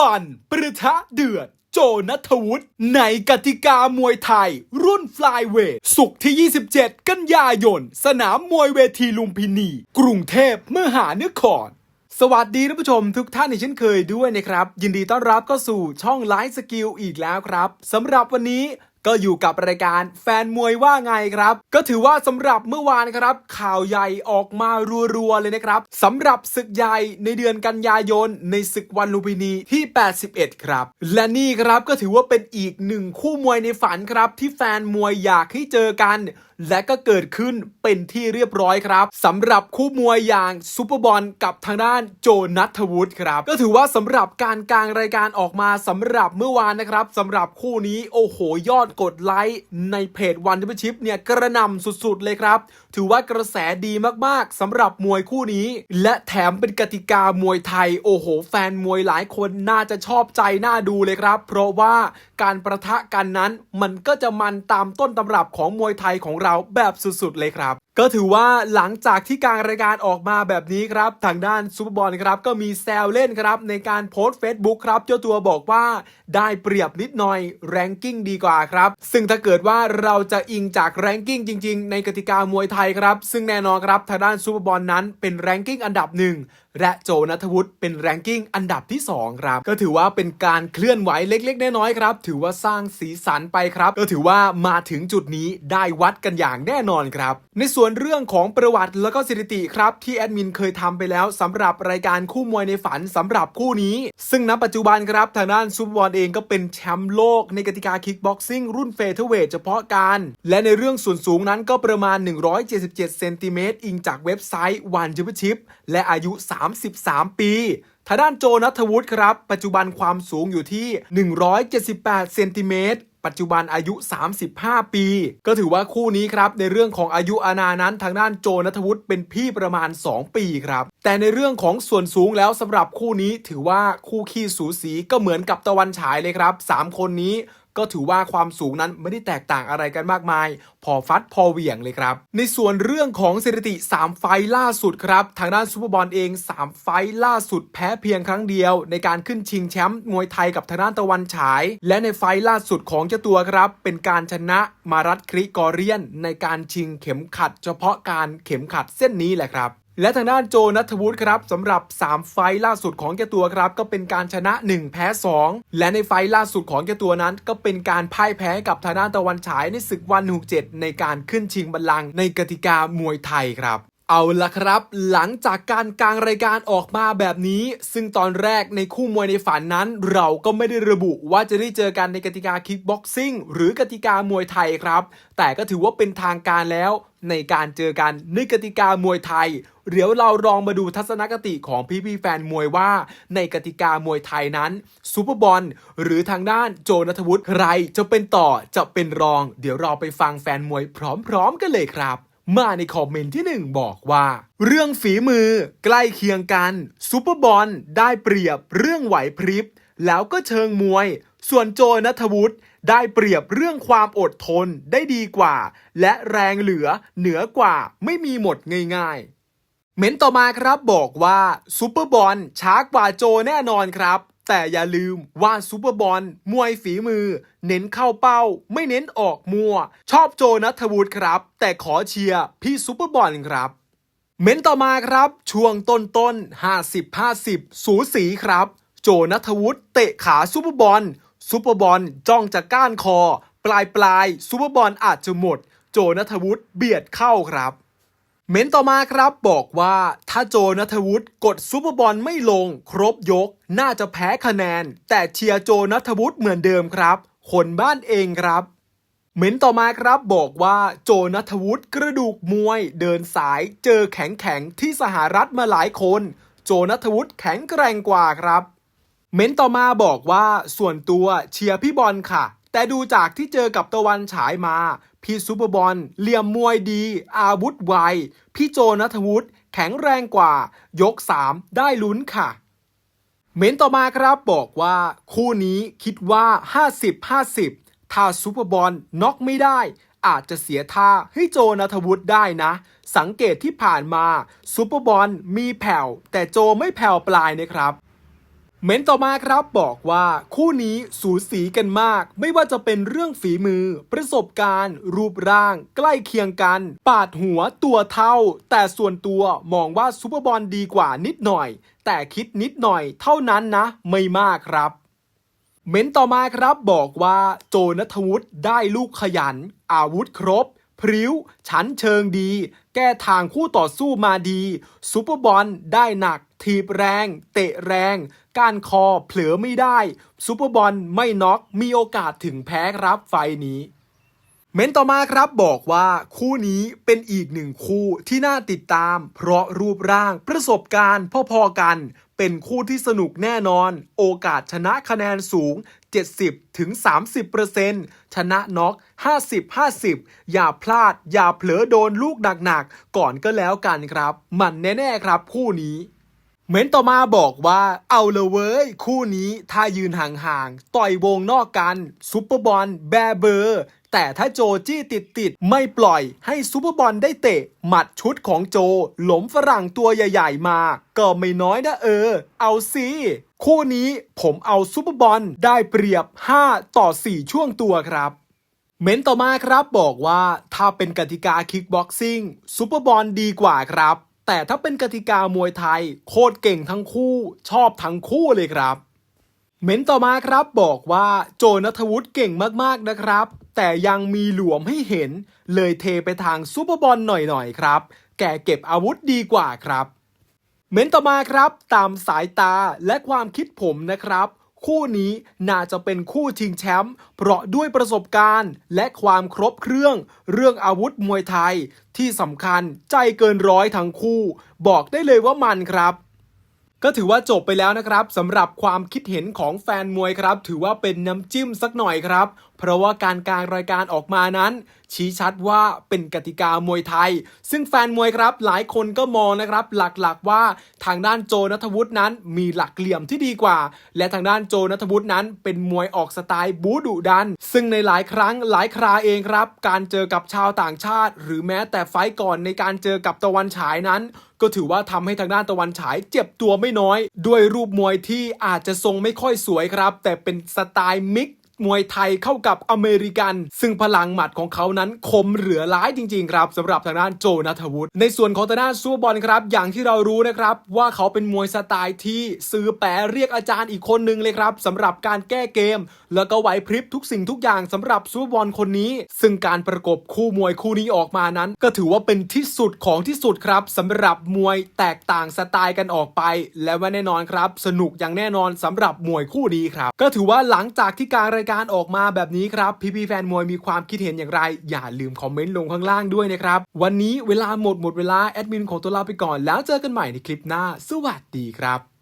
บอลประทะเดือด โจนัทวุฒิในกติกามวยไทย รุ่นฟลายเวทสุกที่ 27 กันยายน สนามมวยเวทีลุมพินี กรุงเทพมหานครสวัสดีท่านผู้ชมทุกท่านอีกเช่นเคยด้วยนะครับ ยินดีต้อนรับเข้าสู่ช่องไลฟ์สกิลอีกแล้วครับสำหรับวันนี้ ก็อยู่กับรายการแฟนมวยว่าไงครับ ก็ถือว่าสำหรับเมื่อวานครับ ข่าวใหญ่ออกมารัวๆเลยนะครับสำหรับศึกใหญ่ในเดือนกันยายน ในศึกวันลุมพินีที่ 81 ครับ และนี่ครับก็ถือว่าเป็นอีกหนึ่งคู่มวยในฝันครับ ที่แฟนมวยอยากให้เจอกัน และก็เกิดขึ้นเป็นที่เรียบร้อยครับสำหรับคู่มวยอย่างซูเปอร์บอลกับทางด้านโจนัทวุฒิครับ ก็ถือว่าสำหรับการกลางรายการออกมาสำหรับเมื่อวานนะครับสำหรับคู่นี้โอ้โหยอดกดไลค์ในเพจวันทิปชิปเนี่ยกระหนำสุดๆเลยครับ ถือว่ากระแสดีมากๆสำหรับมวยคู่นี้ และแถมเป็นกติกามวยไทย โอ้โห แฟนมวยหลายคนน่าจะชอบใจน่าดูเลยครับ เพราะว่าการประทะกันนั้นมันก็จะมันตามต้นตำรับของมวยไทยของเราแบบสุดๆเลยครับก็ถือว่าหลังจากที่การรายการออกมาแบบนี้ครับทางด้านซูเปอร์บอลครับก็มีแซวเล่นครับในการโพสต์ Facebook ครับเจ้าตัวบอกว่าได้เปรียบนิดหน่อยแรงกิ้งดีกว่าครับซึ่งถ้าเกิดว่าเราจะอิงจากแรงกิ้งจริง ๆ ในกติกามวยไทยครับ ซึ่งแน่นอนครับทางด้านซูเปอร์บอลนั้นเป็นแรงกิ้งอันดับหนึ่งและโจนัทวุฒิเป็นแรงกิ้งอันดับที่ 2 ครับ ก็ถือว่าเป็นการเคลื่อนไหวเล็ก ๆ น้อยๆครับ ถือว่าสร้างสีสันไปครับ ก็ถือว่ามาถึงจุดนี้ได้วัดกันอย่างแน่นอนครับในส่วนวนเรื่องของประวัติแล้วก็สถิติครับที่แอดมินเคยทำไปแล้วสำหรับรายการคู่มวยในฝันสำหรับคู่นี้ ซึ่งณปัจจุบันครับทางด้านซูเปอร์บอลเองก็เป็นแชมป์โลกในกติกาคิกบ็อกซิ่งรุ่นเฟเธอร์เวทเฉพาะการ และในเรื่องส่วนสูงนั้นก็ประมาณ 177เซนติเมตรอิงจากเว็บไซต์วันจูชิปและอายุ 33 ปีทางด้านโจนัทวุฒิครับ ปัจจุบันความสูงอยู่ที่ 178 เซนติเมตร ปัจจุบันอายุ 35 ปี ก็ถือว่าคู่นี้ครับในเรื่องของอายุอานานั้นทางด้านโจนัทวุฒิเป็นพี่ประมาณ 2 ปีครับ แต่ในเรื่องของส่วนสูงแล้วสำหรับคู่นี้ถือว่าคู่ขี้สูสีก็เหมือนกับตะวันฉายเลยครับ 3 คนนี้ ก็ถือว่าความสูงนั้นไม่ได้แตกต่างอะไรกันมากมาย พอฟัดพอเหวี่ยงเลยครับ ในส่วนเรื่องของสถิติ 3 ไฟล่าสุดครับ ทางด้านซูเปอร์บอลเอง 3 ไฟล่าสุดแพ้เพียงครั้งเดียว ในการขึ้นชิงแชมป์มวยไทยกับทางด้านตะวันฉาย และในไฟล์ล่าสุดของเจ้าตัวครับ เป็นการชนะมารัตคริกอเรียน ในการชิงเข็มขัด เฉพาะการเข็มขัดเส้นนี้แหละครับ และทางด้านโจนัทวุฒิครับสำหรับ 3 ไฟล่าสุดของแกตัวครับ ก็เป็นการชนะ 1 แพ้ 2 และในไฟล์ล่าสุดของแกตัวนั้น ก็เป็นการพ่ายแพ้กับทางด้านตะวันฉายในศึกวันหกเจ็ดในการขึ้นชิงบัลลังก์ในกติกามวยไทยครับ เอาละครับ หลังจากการกลางรายการออกมาแบบนี้ ซึ่งตอนแรกในคู่มวยในฝันนั้น เราก็ไม่ได้ระบุว่าจะได้เจอกันในกติกาคิกบ็อกซิ่งหรือกติกามวยไทยครับ แต่ก็ถือว่าเป็นทางการแล้วในการเจอกันในกติกามวยไทย เดี๋ยวเราลองมาดูทัศนคติของพี่ๆแฟนมวยว่า ในกติกามวยไทยนั้นซูเปอร์บอลหรือทางด้านโจนัทวุฒิใครจะเป็นต่อจะเป็นรอง เดี๋ยวเราไปฟังแฟนมวยพร้อม ๆ กันเลยครับ มาในคอมเมนต์ที่ 1 บอกว่า เรื่องฝีมือใกล้เคียงกันซูเปอร์บอลได้เปรียบเรื่องไหวพริบ แล้วก็เชิงมวย ส่วนโจนัทวุฒิได้เปรียบเรื่องความอดทนได้ดีกว่า และแรงเหลือเหนือกว่าไม่มีหมดง่ายๆ เม้นต่อมาครับบอกว่าซูเปอร์บอลช้ากว่าโจแน่นอนครับ แต่อย่าลืมว่าซูเปอร์บอลมวยฝีมือ เน้นเข้าเป้า ไม่เน้นออกมัว ชอบโจนัทวุฒิครับ แต่ขอเชียร์พี่ซูเปอร์บอลครับเม้นต่อมาครับ ช่วงต้นต้น 50 50 สูสีครับ โจนัทวุฒิเตะขาซูเปอร์บอลซูเปอร์บอลจ้องจะก้านคอ ปลายปลายซูเปอร์บอลอาจจะหมด โจนัทวุฒิเบียดเข้าครับ เม้นต่อมาครับบอกว่าถ้าโจนัทวุฒิกดซูเปอร์บอลไม่ลง ครบยก น่าจะแพ้คะแนน แต่เชียร์โจนัทวุฒิเหมือนเดิมครับ คนบ้านเองครับเม้นต่อมาครับบอกว่าโจนัทวุฒิกระดูกมวย เดินสายเจอแข็งแข็งที่สหรัฐมาหลายคน โจนัทวุฒิแข็งแกร่งกว่าครับ เม้นต่อมาบอกว่าส่วนตัวเชียร์พี่บอลค่ะ แต่ดูจากที่เจอกับตะวันฉายมา พี่ซูเปอร์บอลเหลี่ยมมวยดี อาวุธไว พี่โจนัทวุฒิแข็งแรงกว่า ยก 3 ได้ลุ้นค่ะ เมนต่อมาครับบอกว่า คู่นี้คิดว่า 50-50 ถ้าซูเปอร์บอลน็อกไม่ได้ อาจจะเสียท่าให้โจนัทวุฒิได้นะ สังเกตที่ผ่านมาซูเปอร์บอลมีแผ่ว แต่โจไม่แผ่วปลายนะครับ เม้นต่อมาครับบอกว่าคู่นี้สูสีกันมาก ไม่ว่าจะเป็นเรื่องฝีมือ ประสบการณ์ รูปร่าง ใกล้เคียงกัน ปาดหัวตัวเท่า แต่ส่วนตัวมองว่าซูเปอร์บอลดีกว่านิดหน่อย แต่คิดนิดหน่อยเท่านั้นนะ ไม่มากครับเม้นต่อมาครับบอกว่าโจนัทวุฒิได้ลูกขยัน อาวุธครบ พริ้ว ชั้นเชิงดี แก้ทางคู่ต่อสู้มาดีซูเปอร์บอลได้หนักถีบแรง เตะแรง การคอเผลอไม่ได้ซูเปอร์บอลไม่น็อกมีโอกาสถึงแพ้ครับไฟล์นี้ เม้นต่อมาครับบอกว่าคู่นี้เป็นอีกหนึ่งคู่ที่น่าติดตาม เพราะรูปร่างประสบการณ์พอๆกัน เป็นคู่ที่สนุกแน่นอน โอกาสชนะคะแนนสูง 70ถึงชนะน็อก 50 50 อย่าพลาด อย่าเผลอโดนลูกหนักๆ ก่อนก็แล้วกันครับ มันแน่ๆครับคู่นี้เมนต่อมาบอกว่าเอาเลยเว้ย คู่นี้ถ้ายืนห่างๆ ต่อยวงนอกกัน ซุปเปอร์บอลแบเบอร์ แต่ถ้าโจจี้ติดติดไม่ปล่อยให้ซุปเปอร์บอลได้เตะ หมัดชุดของโจหลมฝรั่งตัวใหญ่ ๆ มา ก็ไม่น้อยนะเออ เอาสิคู่นี้ผมเอาซุปเปอร์บอลได้เปรียบ 5 ต่อ 4 ช่วงตัวครับเม้นต่อมาครับบอกว่าถ้าเป็นกติกาคิกบ็อกซิ่งซูเปอร์บอลดีกว่าครับ แต่ถ้าเป็นกติกามวยไทย โคตรเก่งทั้งคู่ ชอบทั้งคู่เลยครับ เม้นต่อมาครับบอกว่าโจนัทวุฒิเก่งมากๆนะครับ แต่ยังมีหลวมให้เห็น เลยเทไปทางซูเปอร์บอลหน่อยๆครับ แกเก็บอาวุธดีกว่าครับ เม้นต่อมาครับตามสายตาและความคิดผมนะครับ คู่นี้น่าจะเป็นคู่ชิงแชมป์เพราะด้วยประสบการณ์ และความครบเครื่อง เรื่องอาวุธมวยไทย ที่สำคัญใจเกินร้อยทั้งคู่ บอกได้เลยว่ามันครับ ก็ถือว่าจบไปแล้วนะครับสำหรับความคิดเห็นของแฟนมวยครับ ถือว่าเป็นน้ำจิ้มสักหน่อยครับ เพราะว่าการกลางรายการออกมานั้น ชี้ชัดว่าเป็นกติกามวยไทย ซึ่งแฟนมวยครับหลายคนก็มองนะครับ หลักๆว่าทางด้านโจนัทวุฒินั้นมีหลักเหลี่ยมที่ดีกว่า และทางด้านโจนัทวุฒินั้น เป็นมวยออกสไตล์บูดุดัน ซึ่งในหลายครั้งหลายคราเองครับ การเจอกับชาวต่างชาติ หรือแม้แต่ไฟก่อนในการเจอกับตะวันฉายนั้นก็ถือว่าทำให้ทางด้านตะวันฉายเจ็บตัวไม่น้อย ด้วยรูปมวยที่อาจจะทรงไม่ค่อยสวยครับ แต่เป็นสไตล์มิก มวยไทยเข้ากับอเมริกัน ซึ่งพลังหมัดของเขานั้นคมเหลือร้ายจริงๆครับสำหรับทางด้านโจนัทวุฒิในส่วนของทางด้านซูเปอร์บอลครับอย่างที่เรารู้นะครับว่าเขาเป็นมวยสไตล์ที่ซื้อแปรเรียกอาจารย์อีกคนนึงเลยครับสำหรับการแก้เกม แล้วก็ไหวพริบทุกสิ่งทุกอย่างสำหรับซูเปอร์บอลคนนี้ ซึ่งการประกบคู่มวยคู่นี้ออกมานั้น ก็ถือว่าเป็นที่สุดของที่สุดครับสำหรับมวยแตกต่างสไตล์กันออกไป และว่าแน่นอนครับ สนุกอย่างแน่นอนสำหรับมวยคู่นี้ครับ ก็ถือว่าหลังจากที่การรายการออกมาแบบนี้ครับพี่ๆแฟนมวยมีความคิดเห็นอย่างไร อย่าลืมคอมเมนต์ลงข้างล่างด้วยนะครับวันนี้เวลาหมดหมดเวลาแอดมินของตัวลาไปก่อน แล้วเจอกันใหม่ในคลิปหน้า สวัสดีครับ